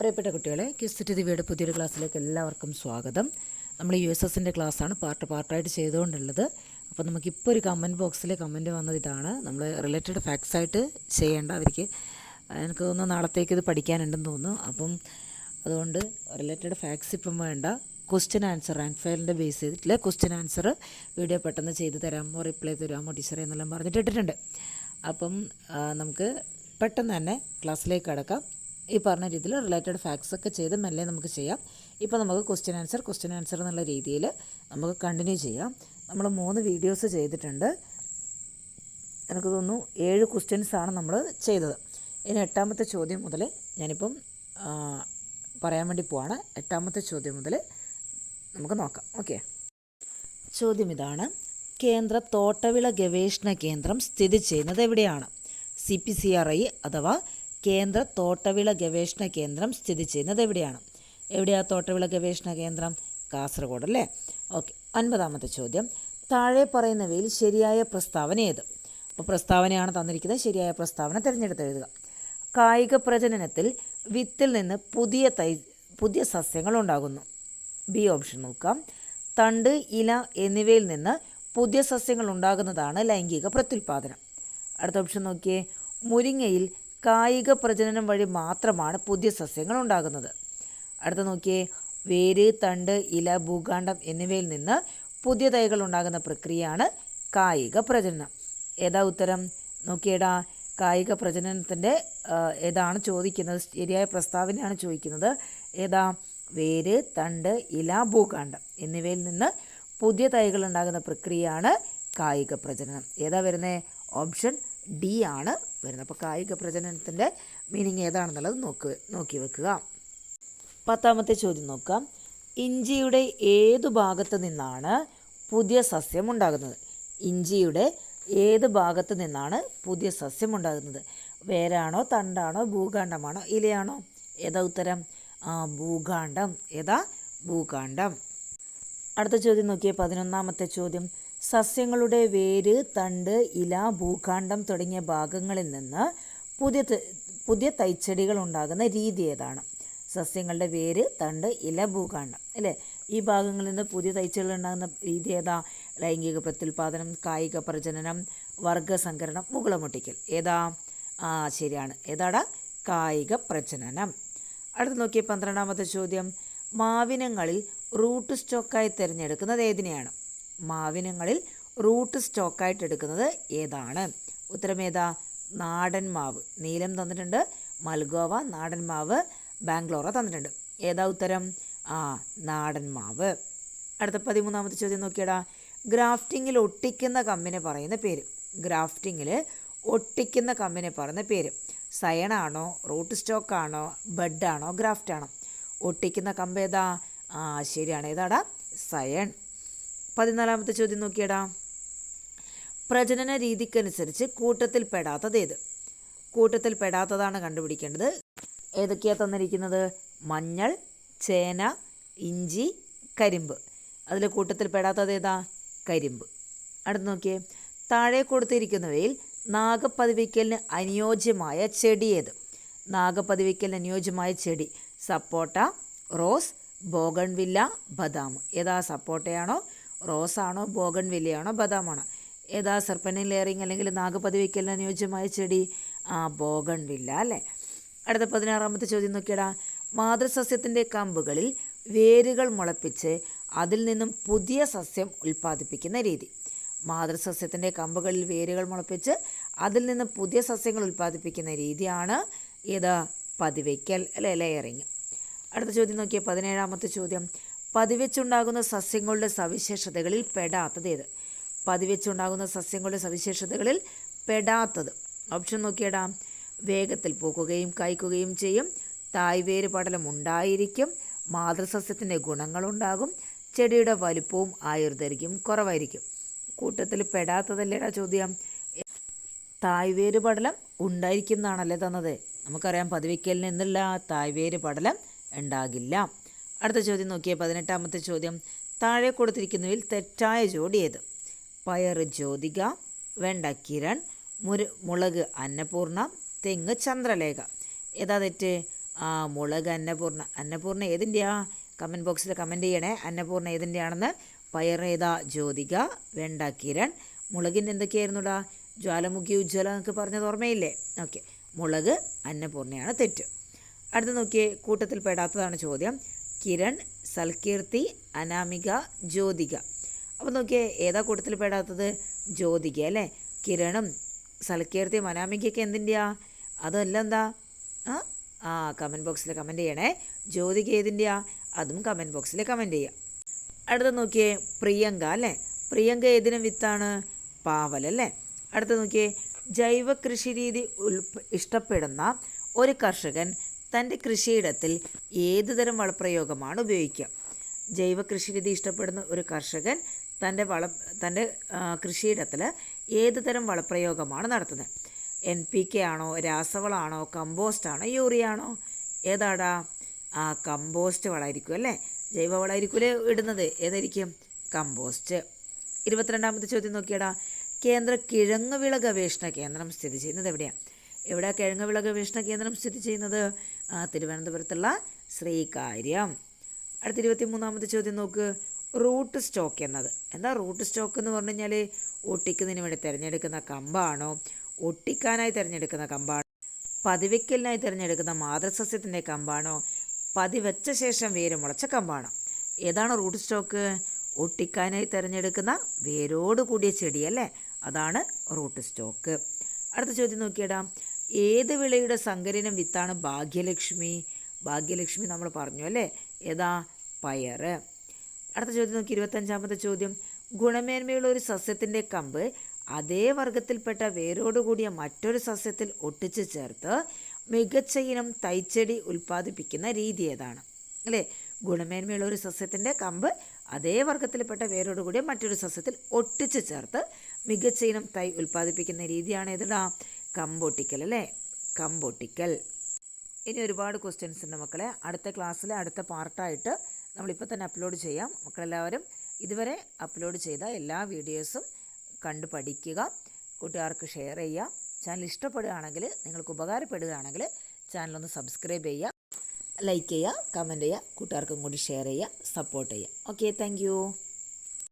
പ്രിയപ്പെട്ട കുട്ടികളെ കിസ്റ്റ് ടിവിയുടെ പുതിയൊരു ക്ലാസ്സിലേക്ക് എല്ലാവർക്കും സ്വാഗതം. നമ്മൾ യു എസ് എസിന്റെ ക്ലാസ്സാണ് പാർട്ട് പാർട്ടായിട്ട് ചെയ്തുകൊണ്ടുള്ളത്. അപ്പോൾ നമുക്കിപ്പോൾ ഒരു കമന്റ് ബോക്സിൽ കമന്റ് വന്നത് ഇതാണ്. നമ്മൾ റിലേറ്റഡ് ഫാക്ട്സ് ആയിട്ട് ചെയ്യേണ്ട അവർക്ക് എനിക്ക് തോന്നുന്നു നാളത്തേക്ക് ഇത് പഠിക്കാനുണ്ടെന്ന് തോന്നുന്നു. അപ്പം അതുകൊണ്ട് റിലേറ്റഡ് ഫാക്ട്സ് ഇപ്പം വേണ്ട. ക്വസ്റ്റ്യൻ ആൻസർ റാങ്ക് ഫയലിന്റെ ബേസ് ചെയ്തിട്ടില്ല? ക്വസ്റ്റ്യൻ ആൻസർ വീഡിയോ പെട്ടെന്ന് ചെയ്ത് തരാമോ റിപ്ലൈ തരാമോ ടീച്ചറെ എന്നെല്ലാം പറഞ്ഞിട്ട് ഇട്ടിട്ടുണ്ട് അപ്പം നമുക്ക് പെട്ടെന്ന് തന്നെ ക്ലാസ്സിലേക്ക് കടക്കാം. ഈ പറഞ്ഞ രീതിയിൽ റിലേറ്റഡ് ഫാക്ട്സ് ഒക്കെ ചെയ്ത് മെല്ലെ നമുക്ക് ചെയ്യാം. ഇപ്പോൾ നമുക്ക് ക്വസ്റ്റ്യൻ ആൻസർ ക്വസ്റ്റ്യൻ ആൻസർ എന്നുള്ള രീതിയിൽ നമുക്ക് കണ്ടിന്യൂ ചെയ്യാം. നമ്മൾ മൂന്ന് വീഡിയോസ് ചെയ്തിട്ടുണ്ട്. എനിക്ക് തോന്നുന്നു ഏഴ് ക്വസ്റ്റ്യൻസ് ആണ് നമ്മൾ ചെയ്തത്. ഇനി എട്ടാമത്തെ ചോദ്യം മുതൽ ഞാനിപ്പം പറയാൻ വേണ്ടി പോവാണ്. എട്ടാമത്തെ ചോദ്യം മുതൽ നമുക്ക് നോക്കാം. ഓക്കെ ചോദ്യം ഇതാണ്. കേന്ദ്ര തോട്ടവിള ഗവേഷണ കേന്ദ്രം സ്ഥിതി ചെയ്യുന്നത് എവിടെയാണ്? C P C R I അഥവാ കേന്ദ്ര തോട്ടവിള ഗവേഷണ കേന്ദ്രം സ്ഥിതി ചെയ്യുന്നത് എവിടെയാണ്? എവിടെയാണ് തോട്ടവിള ഗവേഷണ കേന്ദ്രം? കാസർഗോഡ് അല്ലേ? ഓക്കെ ഒൻപതാമത്തെ ചോദ്യം. താഴെ പറയുന്നവയിൽ ശരിയായ പ്രസ്താവന ഏത്? അപ്പോൾ പ്രസ്താവനയാണ് തന്നിരിക്കുന്നത്. ശരിയായ പ്രസ്താവന തിരഞ്ഞെടുത്ത് എഴുതുക. കായിക പ്രജനനത്തിൽ വിത്തിൽ നിന്ന് പുതിയ തൈ പുതിയ സസ്യങ്ങൾ ഉണ്ടാകുന്നു. ബി ഓപ്ഷൻ നോക്കാം. തണ്ട് ഇല എന്നിവയിൽ നിന്ന് പുതിയ സസ്യങ്ങൾ ഉണ്ടാകുന്നതാണ് ലൈംഗിക പ്രത്യുൽപാദനം. അടുത്ത ഓപ്ഷൻ നോക്കിയേ. മുരിങ്ങയിൽ കായിക പ്രജനനം വഴി മാത്രമാണ് പുതിയ സസ്യങ്ങൾ ഉണ്ടാകുന്നത്. അടുത്ത നോക്കിയേ വേര് തണ്ട് ഇല ഭൂകാണ്ഡം എന്നിവയിൽ നിന്ന് പുതിയ തൈകൾ ഉണ്ടാകുന്ന പ്രക്രിയയാണ് കായിക പ്രജനനം. ഏതാ ഉത്തരം? നോക്കിയേടാ കായിക പ്രജനനത്തിന്റെ ഏതാണ് ചോദിക്കുന്നത്? ശരിയായ പ്രസ്താവനയാണ് ചോദിക്കുന്നത്. ഏതാ? വേര് തണ്ട് ഇല ഭൂകാണ്ഡം എന്നിവയിൽ നിന്ന് പുതിയ തൈകൾ ഉണ്ടാകുന്ന പ്രക്രിയയാണ് കായിക പ്രജനനം. ഏതാ വരുന്നത് ഓപ്ഷൻ ഡി ആണ് വരുന്നത്. അപ്പോൾ കായിക പ്രജനനത്തിന്റെ മീനിങ് ഏതാണെന്നുള്ളത് നോക്ക് നോക്കി വെക്കുക. പത്താമത്തെ ചോദ്യം നോക്കാം. ഇഞ്ചിയുടെ ഏതു ഭാഗത്ത് നിന്നാണ് പുതിയ സസ്യം ഉണ്ടാകുന്നത്? ഇഞ്ചിയുടെ ഏത് ഭാഗത്ത് നിന്നാണ് പുതിയ സസ്യം ഉണ്ടാകുന്നത്? വേരാണോ തണ്ടാണോ ഭൂകാണ്ഡമാണോ ഇലയാണോ? ഏതാ ഉത്തരം? ആ ഏതാ? ഭൂകാണ്ഡം അടുത്ത ചോദ്യം നോക്കിയേ പതിനൊന്നാമത്തെ ചോദ്യം. സസ്യങ്ങളുടെ വേര് തണ്ട് ഇല ഭൂഖണ്ഡം തുടങ്ങിയ ഭാഗങ്ങളിൽ നിന്ന് പുതിയ പുതിയ തൈച്ചെടികൾ ഉണ്ടാകുന്ന രീതി ഏതാണ്? സസ്യങ്ങളുടെ വേര് തണ്ട് ഇല ഭൂഖണ്ഡം അല്ലേ? ഈ ഭാഗങ്ങളിൽ നിന്ന് പുതിയ തൈച്ചെടികൾ ഉണ്ടാകുന്ന രീതി ഏതാ? ലൈംഗിക പ്രത്യുൽപാദനം കായിക പ്രജനനം വർഗസംകരണം മുകളമുട്ടിക്കൽ ഏതാ? ആ ശരിയാണ്. ഏതാടാ? കായിക പ്രജനനം. അടുത്ത് നോക്കിയ പന്ത്രണ്ടാമത്തെ ചോദ്യം. മാവിനങ്ങളിൽ റൂട്ട് സ്റ്റോക്കായി തിരഞ്ഞെടുക്കുന്നത് ഏതിനെയാണ്? മാവിനങ്ങളിൽ റൂട്ട് സ്റ്റോക്കായിട്ട് എടുക്കുന്നത് ഏതാണ്? ഉത്തരമേതാ നാടൻ മാവ്. നീലം തന്നിട്ടുണ്ട്. മൽഗോവ നാടൻ മാവ്. ബാംഗ്ലോറ തന്നിട്ടുണ്ട്. ഏതാ ഉത്തരം? ആ നാടൻ മാവ്. അടുത്ത പതിമൂന്നാമത്തെ ചോദ്യം നോക്കിയടാ. ഗ്രാഫ്റ്റിങ്ങിൽ ഒട്ടിക്കുന്ന കമ്പിനെ പറയുന്ന പേര്. ഗ്രാഫ്റ്റിങ്ങിൽ ഒട്ടിക്കുന്ന കമ്പിനെ പറയുന്ന പേര്. സയണാണോ റൂട്ട് സ്റ്റോക്കാണോ ബെഡാണോ ഗ്രാഫ്റ്റാണോ ഒട്ടിക്കുന്ന കമ്പ് ഏതാ? ആ ശരിയാണ്. ഏതാടാ? സയൺ. പതിനാലാമത്തെ ചോദ്യം നോക്കിയടാ. പ്രജനന രീതിക്കനുസരിച്ച് കൂട്ടത്തിൽ ഏത്? കൂട്ടത്തിൽ പെടാത്തതാണ് കണ്ടുപിടിക്കേണ്ടത്. ഏതൊക്കെയാണ് തന്നിരിക്കുന്നത്? മഞ്ഞൾ ചേന ഇഞ്ചി കരിമ്പ്. അതിൽ കൂട്ടത്തിൽ പെടാത്തത് ഏതാ? കരിമ്പ്. അടുത്ത് നോക്കിയേ. താഴെ കൊടുത്തിരിക്കുന്നവയിൽ നാഗപ്പതിവയ്ക്കലിന് അനുയോജ്യമായ ചെടി ഏത്? നാഗപ്പതിവയ്ക്കലിന് അനുയോജ്യമായ ചെടി സപ്പോട്ട റോസ് ബോഗൺവില്ല ബദാം. ഏതാ സപ്പോട്ടയാണോ? റോസാണോ ബോഗൺ വില്ലയാണോ ബദാമാണോ? ഏതാ സർപ്പനിൽ ലെയറിങ് അല്ലെങ്കിൽ നാഗപതിവയ്ക്കലിന് അനുയോജ്യമായ ചെടി? ആ ബോഗൺ വില്ല അല്ലേ? അടുത്ത പതിനാറാമത്തെ ചോദ്യം നോക്കിയടാ. മാതൃസസ്യത്തിന്റെ കമ്പുകളിൽ വേരുകൾ മുളപ്പിച്ച് അതിൽ നിന്നും പുതിയ സസ്യം ഉൽപ്പാദിപ്പിക്കുന്ന രീതി. മാതൃസസ്യത്തിന്റെ കമ്പുകളിൽ വേരുകൾ മുളപ്പിച്ച് അതിൽ നിന്ന് പുതിയ സസ്യങ്ങൾ ഉൽപ്പാദിപ്പിക്കുന്ന രീതിയാണ് ഏതാ? പതിവയ്ക്കൽ അല്ലെ ലെയറിങ് അടുത്ത ചോദ്യം നോക്കിയ പതിനേഴാമത്തെ ചോദ്യം. പതിവെച്ചുണ്ടാകുന്ന സസ്യങ്ങളുടെ സവിശേഷതകളിൽ പെടാത്തത് ഏത്? പതിവെച്ചുണ്ടാകുന്ന സസ്യങ്ങളുടെ സവിശേഷതകളിൽ പെടാത്തത്. ഓപ്ഷൻ നോക്കിയടാ. വേഗത്തിൽ പൂക്കുകയും കായ്ക്കുകയും ചെയ്യും. തായ്വേര് പടലം ഉണ്ടായിരിക്കും. മാതൃസസ്യത്തിന്റെ ഗുണങ്ങളുണ്ടാകും. ചെടിയുടെ വലുപ്പവും ആയുർദൈർഘ്യം കുറവായിരിക്കും. കൂട്ടത്തിൽ പെടാത്തതല്ലേടാ ചോദ്യം? തായ്വേര് പടലം ഉണ്ടായിരിക്കുന്നതാണല്ലേ തന്നത്? നമുക്കറിയാം പതിവയ്ക്കലിന് എന്നുള്ള തായ്വേര് പടലം ഉണ്ടാകില്ല. അടുത്ത ചോദ്യം നോക്കിയേ പതിനെട്ടാമത്തെ ചോദ്യം. താഴെ കൊടുത്തിരിക്കുന്നതിൽ തെറ്റായ ജോഡി ഏത്? പയർ ജ്യോതിക വെണ്ട കിരൺ മുര മുളക് അന്നപൂർണ തെങ്ങ് ചന്ദ്രലേഖ. ഏതാ തെറ്റ്? ആ മുളക് അന്നപൂർണ. അന്നപൂർണ ഏതിന്റെയാ? കമന്റ് ബോക്സിൽ കമന്റ് ചെയ്യണേ. അന്നപൂർണ ഏതിന്റെയാണെന്ന്. പയർ ഏതാ? ജ്യോതിക വെണ്ട കിരൺ മുളകിന്റെ എന്തൊക്കെയായിരുന്നുടാ? ജ്വാലമുഖി ഉജ്ജ്വല എന്നൊക്കെ പറഞ്ഞത് ഓർമ്മയില്ലേ? ഓക്കെ. മുളക് അന്നപൂർണയാണ് തെറ്റ്. അടുത്ത് നോക്കിയേ കൂട്ടത്തിൽ പെടാത്തതാണ് ചോദ്യം. കിരൺ സൽകീർത്തി അനാമിക ജ്യോതിക. അപ്പോൾ നോക്കിയേ ഏതാ കൂട്ടത്തിൽ പെടാത്തത്? ജ്യോതിക അല്ലേ? കിരണും സൽകീർത്തിയും അനാമികയൊക്കെ എന്തിന്റെയാ അതെല്ലാം എന്താ? ആ ആ കമന്റ് ബോക്സിൽ കമന്റ് ചെയ്യണേ. ജ്യോതിക ഏതിന്റെയാ അതും കമന്റ് ബോക്സിൽ കമന്റ് ചെയ്യുക അടുത്ത നോക്കിയേ പ്രിയങ്ക അല്ലേ? പ്രിയങ്ക ഏതിനും വിത്താണ്? പാവൽ അല്ലേ? അടുത്ത നോക്കിയേ ജൈവ കൃഷി രീതി ഉൽപ ഇഷ്ടപ്പെടുന്ന ഒരു കർഷകൻ തന്റെ കൃഷിയിടത്തിൽ ഏതുതരം വളപ്രയോഗമാണ് ഉപയോഗിക്കുക? ജൈവ കൃഷി രീതി ഇഷ്ടപ്പെടുന്ന ഒരു കർഷകൻ തന്റെ വള തന്റെ കൃഷിയിടത്തിൽ ഏതുതരം വളപ്രയോഗമാണ് നടത്തുന്നത്? എൻ പി കെ ആണോ രാസവളമാണോ കമ്പോസ്റ്റാണോ യൂറിയ ആണോ ഏതാടാ? ആ കമ്പോസ്റ്റ് വളമായിരിക്കും അല്ലേ? ജൈവ വളമായിരിക്കൂലേ ഇടുന്നത്. ഏതായിരിക്കും? കമ്പോസ്റ്റ്. ഇരുപത്തിരണ്ടാമത്തെ ചോദ്യം നോക്കിയടാ. കേന്ദ്ര കിഴങ്ങ് വിള ഗവേഷണ കേന്ദ്രം സ്ഥിതി ചെയ്യുന്നത് എവിടെയാണ് എവിടെയാണ് കിഴങ്ങ് വിള ഗവേഷണ കേന്ദ്രം സ്ഥിതി ചെയ്യുന്നത്? തിരുവനന്തപുരത്തുള്ള ശ്രീകാര്യം. അടുത്ത ഇരുപത്തി മൂന്നാമത്തെ ചോദ്യം നോക്ക്. റൂട്ട് സ്റ്റോക്ക് എന്നത്. എന്താ റൂട്ട് സ്റ്റോക്ക് എന്ന് പറഞ്ഞു കഴിഞ്ഞാൽ ഒട്ടിക്കുന്നതിന് വേണ്ടി തിരഞ്ഞെടുക്കുന്ന കമ്പാണോ? ഒട്ടിക്കാനായി തിരഞ്ഞെടുക്കുന്ന കമ്പാണോ? പതിവയ്ക്കലിനായി തിരഞ്ഞെടുക്കുന്ന മാതൃസസ്യത്തിന്റെ കമ്പാണോ? പതിവച്ച ശേഷം വേര് മുളച്ച കമ്പാണോ? ഏതാണ് റൂട്ട് സ്റ്റോക്ക്? ഒട്ടിക്കാനായി തിരഞ്ഞെടുക്കുന്ന വേരോട് കൂടിയ ചെടിയല്ലേ? അതാണ് റൂട്ട് സ്റ്റോക്ക്. അടുത്ത ചോദ്യം നോക്കിയടാ. ഏത് വിളയുടെ സങ്കരനം വിത്താണ് ഭാഗ്യലക്ഷ്മി? ഭാഗ്യലക്ഷ്മി നമ്മൾ പറഞ്ഞു അല്ലേ? ഏതാ? പയർ അടുത്ത ചോദ്യം നോക്കി ഇരുപത്തഞ്ചാമത്തെ ചോദ്യം. ഗുണമേന്മയുള്ള ഒരു സസ്യത്തിന്റെ കമ്പ് അതേ വർഗത്തിൽപ്പെട്ട വേരോടുകൂടിയ മറ്റൊരു സസ്യത്തിൽ ഒട്ടിച്ചു ചേർത്ത് മികച്ച ഇനം തൈച്ചെടി ഉൽപ്പാദിപ്പിക്കുന്ന രീതി ഏതാണ്? അല്ലേ? ഗുണമേന്മയുള്ള ഒരു സസ്യത്തിന്റെ കമ്പ് അതേ വർഗത്തിൽപ്പെട്ട വേരോടുകൂടിയ മറ്റൊരു സസ്യത്തിൽ ഒട്ടിച്ച് ചേർത്ത് മികച്ച ഇനം തൈ ഉൽപ്പാദിപ്പിക്കുന്ന രീതിയാണ് ഏതിടാ? കമ്പൊട്ടിക്കൽ അല്ലേ? കമ്പൊട്ടിക്കൽ. ഇനി ഒരുപാട് ക്വസ്റ്റ്യൻസ് ഉണ്ട് മക്കളെ. അടുത്ത ക്ലാസ്സിലെ അടുത്ത പാർട്ടായിട്ട് നമ്മളിപ്പോൾ തന്നെ അപ്ലോഡ് ചെയ്യാം. മക്കളെല്ലാവരും ഇതുവരെ അപ്ലോഡ് ചെയ്ത എല്ലാ വീഡിയോസും കണ്ടു പഠിക്കുക. കൂട്ടുകാർക്ക് ഷെയർ ചെയ്യുക. ചാനൽ ഇഷ്ടപ്പെടുകയാണെങ്കിൽ നിങ്ങൾക്ക് ഉപകാരപ്പെടുകയാണെങ്കിൽ ചാനലൊന്ന് സബ്സ്ക്രൈബ് ചെയ്യുക. ലൈക്ക് ചെയ്യുക കമന്റ് ചെയ്യുക കൂട്ടുകാർക്കും കൂടി ഷെയർ ചെയ്യുക സപ്പോർട്ട് ചെയ്യുക. Okay thank